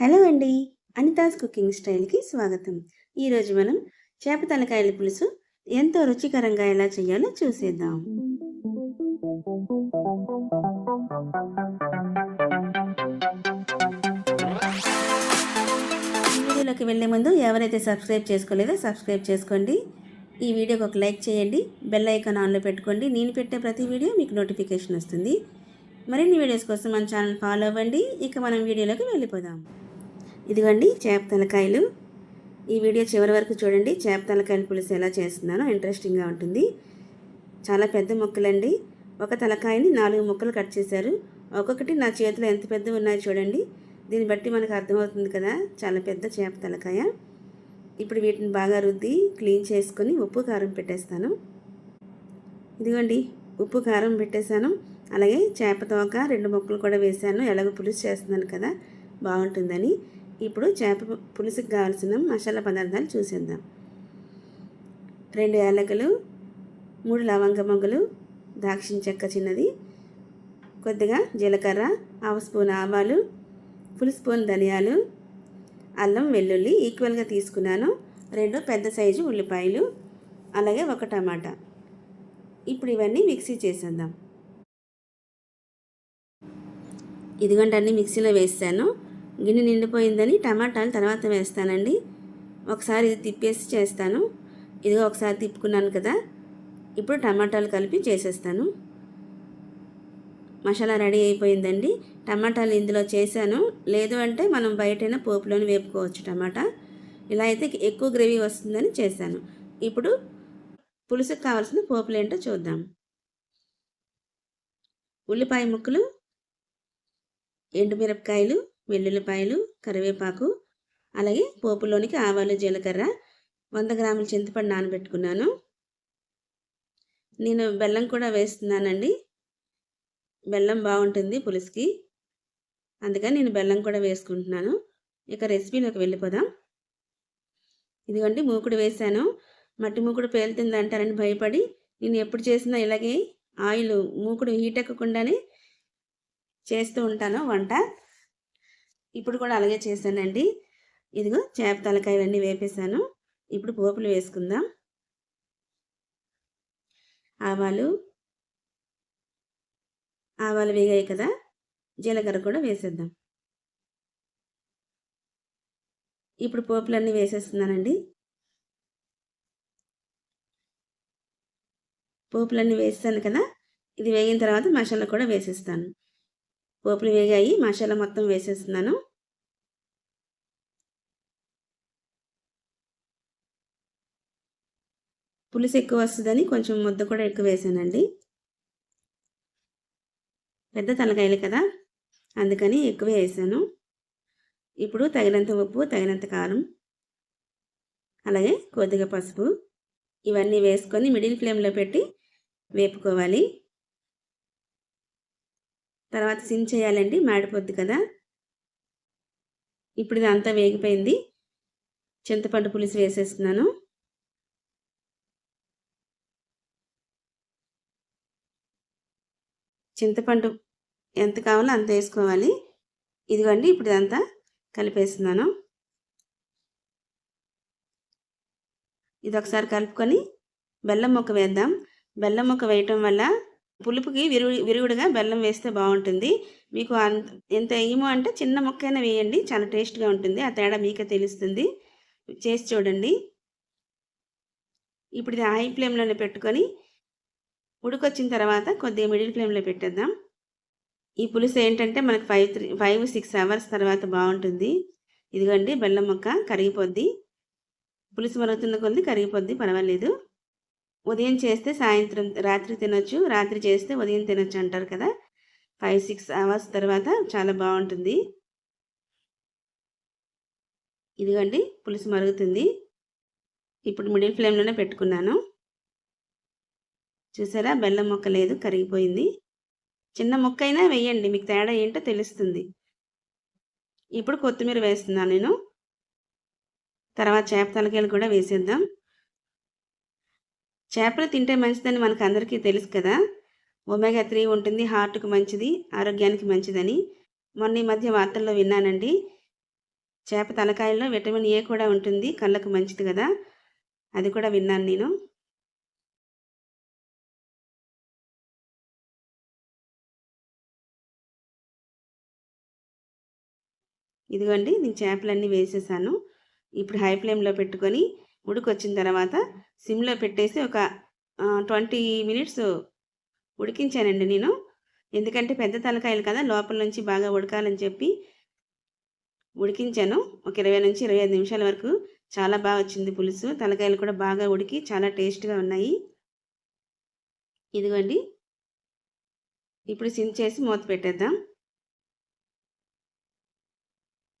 Hello అండి. Anita's cooking స్టైల్కి స్వాగతం. ఈరోజు మనం చేప తలకాయల పులుసు ఎంతో రుచికరంగా ఎలా చేయాలో చూసేద్దాం. వీడియోలోకి వెళ్ళే ముందు ఎవరైతే సబ్స్క్రైబ్ చేసుకోలేదో సబ్స్క్రైబ్ చేసుకోండి. ఈ వీడియోకి ఒక లైక్ చేయండి. బెల్ ఐకాన్ ఆన్లో పెట్టుకోండి. నేను పెట్టే ప్రతి వీడియో మీకు నోటిఫికేషన్ వస్తుంది. మరిన్ని వీడియోస్ కోసం మన ఛానల్ ఫాలో అవ్వండి. ఇక మనం వీడియోలోకి వెళ్ళిపోదాం. ఇదిగోండి చేప తలకాయలు. ఈ వీడియో చివరి వరకు చూడండి. చేప తలకాయల పులుసు ఎలా చేస్తున్నానో ఇంట్రెస్టింగ్గా ఉంటుంది. చాలా పెద్ద ముక్కలండి. ఒక తలకాయని నాలుగు ముక్కలు కట్ చేశారు. ఒక్కొక్కటి నా చేతిలో ఎంత పెద్ద ఉన్నాయో చూడండి. దీన్ని బట్టి మనకు అర్థమవుతుంది కదా చాలా పెద్ద చేప తలకాయ. ఇప్పుడు వీటిని బాగా రుద్ది క్లీన్ చేసుకొని ఉప్పు కారం పెట్టేస్తాను. ఇదిగోండి ఉప్పు కారం పెట్టేశాను. అలాగే చేప తోక రెండు ముక్కలు కూడా వేసాను ఎలాగో పులుసు చేస్తున్నాను కదా బాగుంటుందని. ఇప్పుడు చేప పులుసుకి కావాల్సిన మసాలా పదార్థాలు చూసేద్దాం. రెండు యాలకులు మూడు లవంగ మొగ్గలు దాక్షిణ చెక్క చిన్నది కొద్దిగా జీలకర్ర హాఫ్ స్పూన్ ఆవాలు ఫుల్ స్పూన్ ధనియాలు అల్లం వెల్లుల్లి ఈక్వల్గా తీసుకున్నాను. రెండు పెద్ద సైజు ఉల్లిపాయలు అలాగే ఒక టమాటా. ఇప్పుడు ఇవన్నీ మిక్సీ చేసేద్దాం. ఇదిగోండి అన్నీ మిక్సీలో వేసాను. గిన్నె నిండిపోయిందని టమాటాలు తర్వాత వేస్తానండి. ఒకసారి ఇది తిప్పేసి చేస్తాను. ఇదిగో ఒకసారి తిప్పుకున్నాను కదా. ఇప్పుడు టమాటాలు కలిపి చేసేస్తాను. మసాలా రెడీ అయిపోయిందండి. టమాటాలు ఇందులో చేశాను. లేదు అంటే మనం బయటైనా పోపులోని వేపుకోవచ్చు టమాటా. ఇలా అయితే ఎక్కువ గ్రేవీ వస్తుందని చేశాను. ఇప్పుడు పులుసుకు కావాల్సిన పోపులు ఏంటో చూద్దాం. ఉల్లిపాయ ముక్కలు ఎండుమిరపకాయలు వెల్లుల్లిపాయలు కరివేపాకు అలాగే పోపులోనికి ఆవాలు జీలకర్ర వంద గ్రాముల చింతపండు నానబెట్టుకున్నాను. నేను బెల్లం కూడా వేస్తున్నానండి. బెల్లం బాగుంటుంది పులుసుకి. అందుకని నేను బెల్లం కూడా వేసుకుంటున్నాను. ఇక రెసిపీలోకి వెళ్ళిపోదాం. ఇదిగోండి మూకుడు వేశాను. మట్టి మూకుడు పేలుతుంది అంటారని భయపడి నేను ఎప్పుడు చేసినా ఇలాగే ఆయిల్ మూకుడు హీట్ ఎక్కకుండానే చేస్తూ ఉంటాను వంట. ఇప్పుడు కూడా అలాగే చేశానండి. ఇదిగో చేప తలకాయలన్నీ వేపేశాను. ఇప్పుడు పోపులు వేసుకుందాం. ఆవాలు. ఆవాలు వేగాయి కదా. జీలకర్ర కూడా వేసేద్దాం. ఇప్పుడు పోపులన్నీ వేసేస్తున్నానండి. పోపులన్నీ వేస్తాను కదా. ఇది వేగిన తర్వాత మసాలా కూడా వేసేస్తాను. పోపులు వేగాయి మసాలా మొత్తం వేసేస్తున్నాను. పులుసు ఎక్కువ వస్తుందని కొంచెం ముద్ద కూడా ఎక్కువ వేసానండి. పెద్ద తలకాయలు కదా అందుకని ఎక్కువ వేసాను. ఇప్పుడు తగినంత ఉప్పు తగినంత కారం అలాగే కొద్దిగా పసుపు ఇవన్నీ వేసుకొని మిడిల్ ఫ్లేమ్లో పెట్టి వేపుకోవాలి. తర్వాత సిమ్ చేయాలండి మాడిపోద్ది కదా. ఇప్పుడు ఇదంతా వేగిపోయింది. చింతపండు పులుసు వేసేస్తున్నాను. చింతపండు ఎంత కావాలో అంత వేసుకోవాలి. ఇదిగోండి ఇప్పుడు ఇదంతా కలిపేస్తున్నాను. ఇది ఒకసారి కలుపుకొని బెల్లం ముక్క వేద్దాం. బెల్లం ముక్క వేయటం వల్ల పులుపుకి విరు విరుగుడుగా బెల్లం వేస్తే బాగుంటుంది. మీకు అంత ఎంత ఏమో అంటే చిన్న ముక్కైనా వేయండి. చాలా టేస్ట్గా ఉంటుంది. ఆ తేడా మీకే తెలుస్తుంది. చేసి చూడండి. ఇప్పుడు ఇది హై ఫ్లేమ్లోనే పెట్టుకొని ఉడికొచ్చిన తర్వాత కొద్దిగా మిడిల్ ఫ్లేమ్లో పెట్టేద్దాం. ఈ పులుసు ఏంటంటే మనకు five three five six hours తర్వాత బాగుంటుంది. ఇదిగోండి బెల్లం ముక్క కరిగిపోద్ది. పులుసు మరుగుతున్న కొద్ది కరిగిపోద్ది పర్వాలేదు. ఉదయం చేస్తే సాయంత్రం రాత్రి తినొచ్చు రాత్రి చేస్తే ఉదయం తినొచ్చు అంటారు కదా. ఫైవ్ సిక్స్ అవర్స్ తర్వాత చాలా బాగుంటుంది. ఇదిగోండి పులుసు మరుగుతుంది. ఇప్పుడు మిడిల్ ఫ్లేమ్లోనే పెట్టుకున్నాను. చూసారా బెల్లం ముక్క లేదు కరిగిపోయింది. చిన్న ముక్క అయినా వేయండి మీకు తేడా ఏంటో తెలుస్తుంది. ఇప్పుడు కొత్తిమీర వేస్తున్నాను నేను. తర్వాత చేప తలకాయలు కూడా వేసేద్దాం. చేపలు తింటే మంచిదని మనకు అందరికీ తెలుసు కదా. ఒమేగా త్రీ ఉంటుంది హార్ట్కు మంచిది ఆరోగ్యానికి మంచిదని. మొన్న ఈ మధ్య వార్తల్లో విన్నానండి. చేప తలకాయల్లో విటమిన్ ఏ కూడా ఉంటుంది కళ్ళకు మంచిది కదా. అది కూడా విన్నాను నేను. ఇదిగోండి నేను చేపలన్నీ వేసేసాను. ఇప్పుడు హై ఫ్లేమ్లో పెట్టుకొని ఉడికొచ్చిన తర్వాత సిమ్లో పెట్టేసి ఒక ట్వంటీ మినిట్స్ ఉడికించానండి నేను. ఎందుకంటే పెద్ద తలకాయలు కదా లోపల నుంచి బాగా ఉడకాలని చెప్పి ఉడికించాను. ఒక ఇరవై నుంచి ఇరవై ఐదు నిమిషాల వరకు చాలా బాగా వచ్చింది పులుసు. తలకాయలు కూడా బాగా ఉడికి చాలా టేస్ట్గా ఉన్నాయి. ఇదిగోండి. ఇప్పుడు సిమ్ చేసి మూత పెట్టేద్దాం.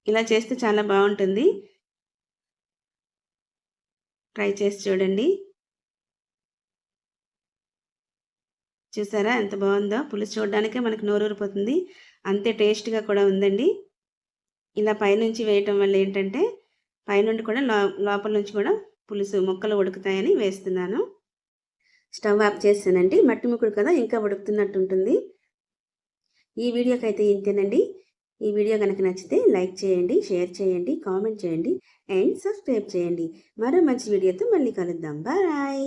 ఇలా చేస్తే చాలా బాగుంటుంది. ట్రై చేసి చూడండి. చూసారా ఎంత బాగుందో? పులుసు చూడడానికే మనకు నోరూరిపోతుంది అంతే టేస్ట్గా కూడా ఉందండి. ఇలా పైనుంచి వేయటం వల్ల ఏంటంటే పైనుండి కూడా లో లోపల నుంచి కూడా పులుసు ముక్కలు ఉడుకుతాయని వేస్తున్నాను. స్టవ్ ఆఫ్ చేస్తానండి మట్టి ముక్కుడు కదా ఇంకా ఉడుకుతున్నట్టు ఉంటుంది. ఈ వీడియోకి అయితే ఇంతేనండి. ఈ వీడియో కనుక నచ్చితే లైక్ చేయండి షేర్ చేయండి కామెంట్ చేయండి అండ్ సబ్స్క్రైబ్ చేయండి. మరో మంచి వీడియోతో మళ్ళీ కలుద్దాం. బాయ్!